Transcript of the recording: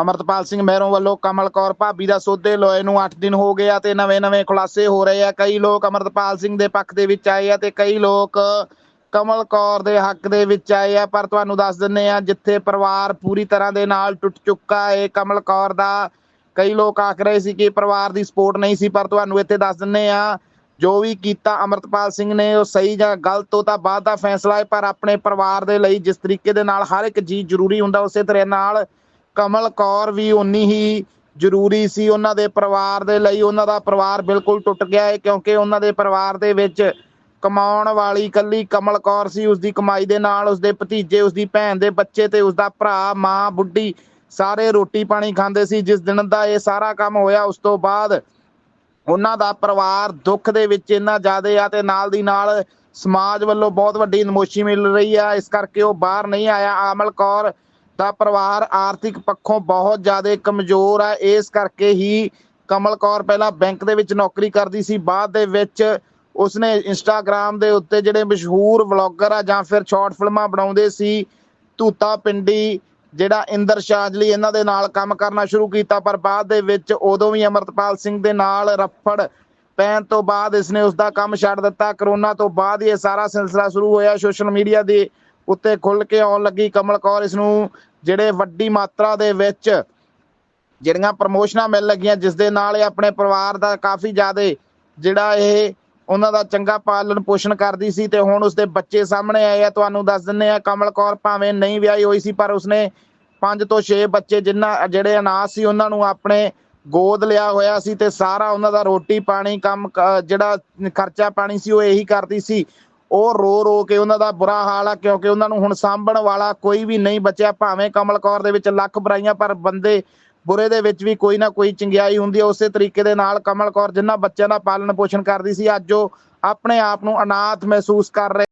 ਅਮਰਤਪਾਲ ਸਿੰਘ ਮਹਿਰੋਂ ਵੱਲੋਂ ਕਮਲ ਕੌਰ ਭਾਬੀ ਦਾ ਸੌਦੇ ਲੋਏ ਨੂੰ 8 ਦਿਨ ਹੋ ਗਏ ਤੇ ਨਵੇਂ-ਨਵੇਂ ਖੁਲਾਸੇ ਹੋ ਰਹੇ ਆ। ਕਈ ਲੋਕ ਅਮਰਤਪਾਲ ਸਿੰਘ ਦੇ ਪੱਖ ਦੇ ਵਿੱਚ ਆਏ ਆ ਤੇ ਕਈ ਲੋਕ ਕਮਲ ਕੌਰ ਦੇ ਹੱਕ ਦੇ ਵਿੱਚ ਆਏ ਆ। ਪਰ ਤੁਹਾਨੂੰ ਦੱਸ ਦਿੰਨੇ ਆ, ਜਿੱਥੇ ਪਰਿਵਾਰ ਪੂਰੀ ਤਰ੍ਹਾਂ ਦੇ ਨਾਲ ਟੁੱਟ ਚੁੱਕਾ ਹੈ ਕਮਲ ਕੌਰ ਦਾ ਕਈ ਲੋਕ ਆਖ ਰਹੇ ਸੀ ਕਿ ਪਰਿਵਾਰ ਦੀ ਸਪੋਰਟ ਨਹੀਂ ਸੀ, ਪਰ ਤੁਹਾਨੂੰ ਇੱਥੇ ਦੱਸ ਦਿੰਨੇ ਆ, ਜੋ ਵੀ ਕੀਤਾ ਅਮਰਤਪਾਲ ਸਿੰਘ ਨੇ, ਉਹ ਸਹੀ ਜਾਂ ਗਲਤ, ਉਹ ਤਾਂ ਬਾਅਦ ਦਾ ਫੈਸਲਾ ਹੈ ਪਰ ਆਪਣੇ ਪਰਿਵਾਰ ਦੇ ਲਈ ਜਿਸ ਤਰੀਕੇ ਦੇ ਨਾਲ ਹਰ ਇੱਕ ਚੀਜ਼ ਜ਼ਰੂਰੀ ਹੁੰਦਾ, ਉਸੇ ਤਰ੍ਹਾਂ ਨਾਲ ਕਮਲ ਕੌਰ ਵੀ ਉਨੀ ਹੀ ਜ਼ਰੂਰੀ ਸੀ ਉਹਨਾਂ ਦੇ ਪਰਿਵਾਰ ਦੇ ਲਈ। ਉਹਨਾਂ ਦਾ ਪਰਿਵਾਰ ਬਿਲਕੁਲ ਟੁੱਟ ਗਿਆ ਹੈ ਕਿਉਂਕਿ ਉਹਨਾਂ ਦੇ ਪਰਿਵਾਰ ਦੇ ਵਿੱਚ ਕਮਾਉਣ ਵਾਲੀ ਇਕੱਲੀ ਕਮਲ ਕੌਰ ਸੀ। ਉਸ ਦੀ ਕਮਾਈ ਦੇ ਨਾਲ ਉਸ ਦੇ ਭਤੀਜੇ ਉਸ ਦੀ ਭੈਣ ਦੇ ਬੱਚੇ ਤੇ ਉਸ ਦਾ ਭਰਾ, ਮਾਂ, ਬੁੱਢੀ ਸਾਰੇ ਰੋਟੀ ਪਾਣੀ ਖਾਂਦੇ ਸੀ। ਜਿਸ ਦਿਨ ਦਾ ਇਹ ਸਾਰਾ ਕੰਮ ਹੋਇਆ, ਉਸ ਤੋਂ ਬਾਅਦ ਉਹਨਾਂ ਦਾ ਪਰਿਵਾਰ ਦੁੱਖ ਦੇ ਵਿੱਚ ਇੰਨਾ ਜ਼ਿਆਦਾ ਆ ਤੇ ਨਾਲ ਦੀ ਨਾਲ ਸਮਾਜ ਵੱਲੋਂ ਬਹੁਤ ਵੱਡੀ ਨਮੋਸ਼ੀ ਮਿਲ ਰਹੀ ਆ। ਇਸ ਕਰਕੇ ਉਹ ਬਾਹਰ ਨਹੀਂ ਆਇਆ। ਆਮਲ ਕੌਰ ਦਾ ਪਰਿਵਾਰ ਆਰਥਿਕ ਪੱਖੋਂ ਬਹੁਤ ਜ਼ਿਆਦਾ ਕਮਜ਼ੋਰ ਆ। ਇਸ ਕਰਕੇ ਹੀ ਕਮਲ ਕੌਰ ਪਹਿਲਾਂ ਬੈਂਕ ਦੇ ਵਿੱਚ ਨੌਕਰੀ ਕਰਦੀ ਸੀ। ਬਾਅਦ ਦੇ ਵਿੱਚ ਉਸਨੇ ਇੰਸਟਾਗ੍ਰam ਦੇ ਉੱਤੇ ਜਿਹੜੇ ਮਸ਼ਹੂਰ ਵਲੌਗਰ ਆ ਜਾਂ ਫਿਰ ਸ਼ਾਰਟ ਫਿਲਮਾਂ ਬਣਾਉਂਦੇ ਸੀ, ਧੂਤਾ ਪਿੰਡੀ, ਜਿਹੜਾ ਇੰਦਰ ਸ਼ਾਜਲੀ ਇਹਨਾਂ ਦੇ ਨਾਲ ਕੰਮ ਕਰਨਾ ਸ਼ੁਰੂ ਕੀਤਾ। ਪਰ ਬਾਅਦ ਦੇ ਵਿੱਚ ਉਦੋਂ ਵੀ ਅਮਰਤਪਾਲ ਸਿੰਘ ਦੇ ਨਾਲ ਰਫੜ ਪੈਣ ਤੋਂ ਬਾਅਦ ਇਸਨੇ ਉਸ ਦਾ ਕੰਮ ਛੱਡ ਦਿੱਤਾ। ਕਰੋਨਾ ਤੋਂ ਬਾਅਦ ਇਹ ਸਾਰਾ ਸਿਲਸਿਲਾ ਸ਼ੁਰੂ ਹੋਇਆ। ਸੋਸ਼ਲ ਮੀਡੀਆ ਦੇ ਉੱਤੇ ਖੁੱਲ ਕੇ ਆਉਣ ਲੱਗੀ ਕਮਲ ਕੌਰ। ਇਸ ਨੂੰ ਜਿਹੜੇ ਵੱਡੀ ਮਾਤਰਾ ਦੇ ਵਿੱਚ ਜਿਹੜੀਆਂ ਪ੍ਰਮੋਸ਼ਨਾਂ ਮਿਲ ਲੱਗੀਆਂ ਜਿਸ ਦੇ ਨਾਲ ਇਹ ਆਪਣੇ ਪਰਿਵਾਰ ਦਾ ਕਾਫੀ ਜ਼ਿਆਦਾ ਜਿਹੜਾ ਇਹ ਉਹਨਾਂ ਦਾ ਚੰਗਾ ਪਾਲਣ ਪੋਸ਼ਣ ਕਰਦੀ ਸੀ ਤੇ ਹੁਣ ਉਸਦੇ ਬੱਚੇ ਸਾਹਮਣੇ ਆਏ ਆ। ਤੁਹਾਨੂੰ ਦੱਸ ਦਿੰਨੇ ਆ, ਕਮਲ ਕੌਰ ਭਾਵੇਂ ਨਹੀਂ ਵਿਆਹੀ ਹੋਈ ਸੀ, ਪਰ ਉਸਨੇ 5 ਤੋਂ 6 ਬੱਚੇ ਜਿਨ੍ਹਾਂ ਜਿਹੜੇ ਅਨਾਥ ਸੀ, ਉਹਨਾਂ ਨੂੰ ਆਪਣੇ ਗੋਦ ਲਿਆ ਹੋਇਆ ਸੀ ਤੇ ਸਾਰਾ ਉਹਨਾਂ ਦਾ ਰੋਟੀ ਪਾਣੀ, ਕੰਮ ਜਿਹੜਾ ਖਰਚਾ ਪਾਣੀ ਸੀ, ਉਹ ਇਹੀ ਕਰਦੀ ਸੀ। ਉਹ ਰੋ ਰੋ ਕੇ ਉਹਨਾਂ ਦਾ ਬੁਰਾ ਹਾਲ ਆ, ਕਿਉਂਕਿ ਉਹਨਾਂ ਨੂੰ ਹੁਣ ਸਾਂਭਣ ਵਾਲਾ ਕੋਈ ਵੀ ਨਹੀਂ ਬਚਿਆ, ਭਾਵੇਂ ਕਮਲ ਕੌਰ ਦੇ ਵਿੱਚ ਲੱਖ ਬੁਰਾਈਆਂ, ਪਰ ਬੰਦੇ ਬੁਰੇ ਦੇ ਵਿੱਚ ਵੀ ਕੋਈ ਨਾ ਕੋਈ ਚੰਗਿਆਈ ਹੁੰਦੀ ਹੈ ਉਸੇ ਤਰੀਕੇ ਦੇ ਨਾਲ ਕਮਲ ਕੌਰ ਜਿਨ੍ਹਾਂ ਬੱਚਿਆਂ ਦਾ ਪਾਲਣ ਪੋਸ਼ਣ ਕਰਦੀ ਸੀ, ਅੱਜ ਉਹ ਆਪਣੇ ਆਪ ਨੂੰ ਅਨਾਥ ਮਹਿਸੂਸ ਕਰ ਰਹੇ